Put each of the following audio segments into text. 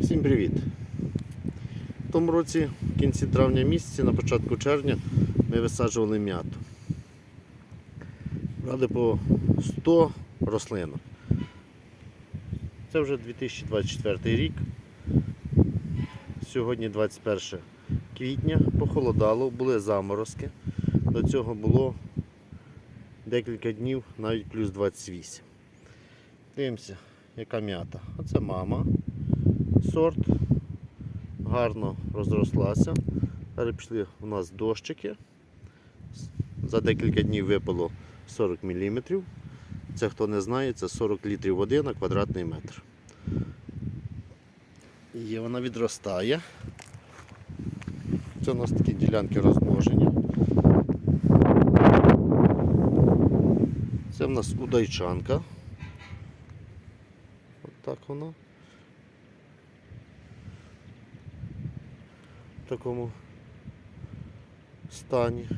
Всім привіт! В тому році, в кінці травня місяці, на початку червня, ми висаджували м'яту. Брали по 100 рослинок. Це вже 2024 рік. Сьогодні 21 квітня, похолодало, були заморозки. До цього було декілька днів, навіть плюс 28. Дивимося, яка м'ята. Оце мама сорт, гарно розрослася. Зараз пішли у нас дощики. За декілька днів випало 40 мм. Це хто не знає, це 40 літрів води на квадратний метр. І вона відростає. Це у нас такі ділянки розмноження. Це в нас удайчанка. От вона. В такому стані.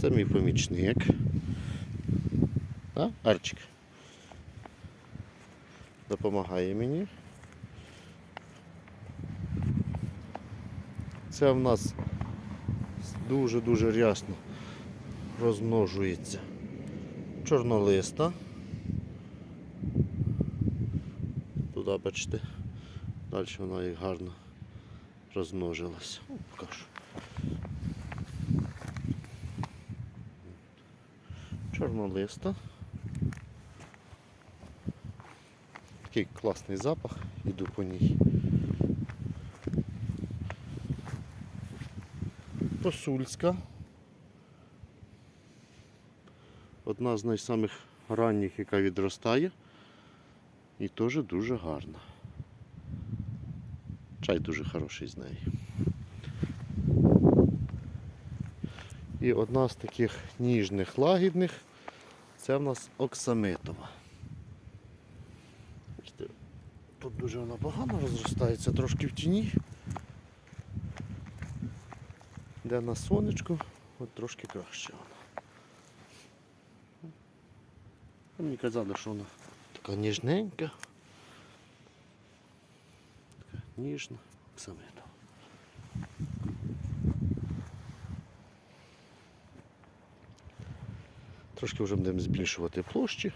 Це мій помічник. А? Арчик. Допомагає мені. Це в нас дуже-дуже рясно розмножується чорнолиста. Туди, бачите, далі вона як гарно розмножилася. О, покажу. Чорнолиста. Такий класний запах, іду по ній. Посульська. Одна з найсамих ранніх, яка відростає. І теж дуже гарна. Чай дуже хороший з неї. І одна з таких ніжних лагідних це в нас оксамитова. Тут дуже вона погано розростається, трошки в тіні. Де на сонечку, от трошки краще вона. Мені казали, що вона така ніжненька. Така ніжна оксамитова. Трошки вже будемо збільшувати площі,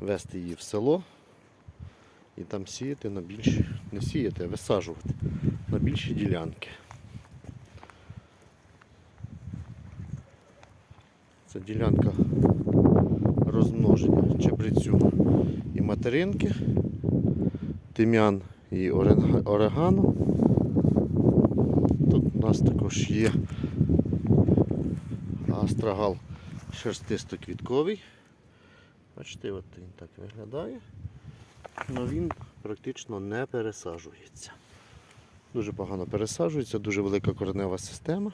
вести її в село і там сіяти на більші, не сіяти, а висаджувати на більші ділянки. Це ділянка розмноження чебрецю і материнки, тим'ян і орегано. Тут у нас також є астрагал шерстисто-квітковий. Бачите, от він так виглядає. але він практично не пересаджується. Дуже погано пересаджується, дуже велика коренева система.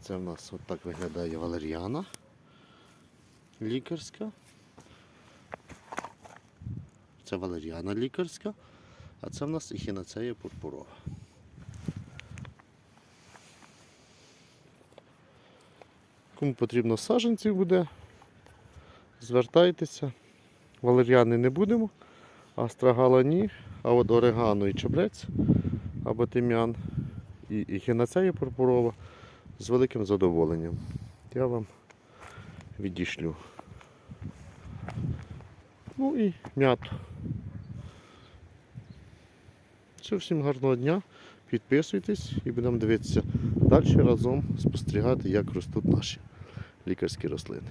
Це в нас от так виглядає валеріана лікарська. Це валеріана лікарська, а це в нас ехінацея пурпурова. Кому потрібно саджанців буде, звертайтеся. Валеріани не будемо, астрагала ні, а от орегано і чебрець або тим'ян і ехінацея пурпурова з великим задоволенням. Я вам відійшлю. Ну і м'яту. Все, всім гарного дня. Підписуйтесь і будемо дивитися далі разом спостерігати, як ростуть наші лікарські рослини.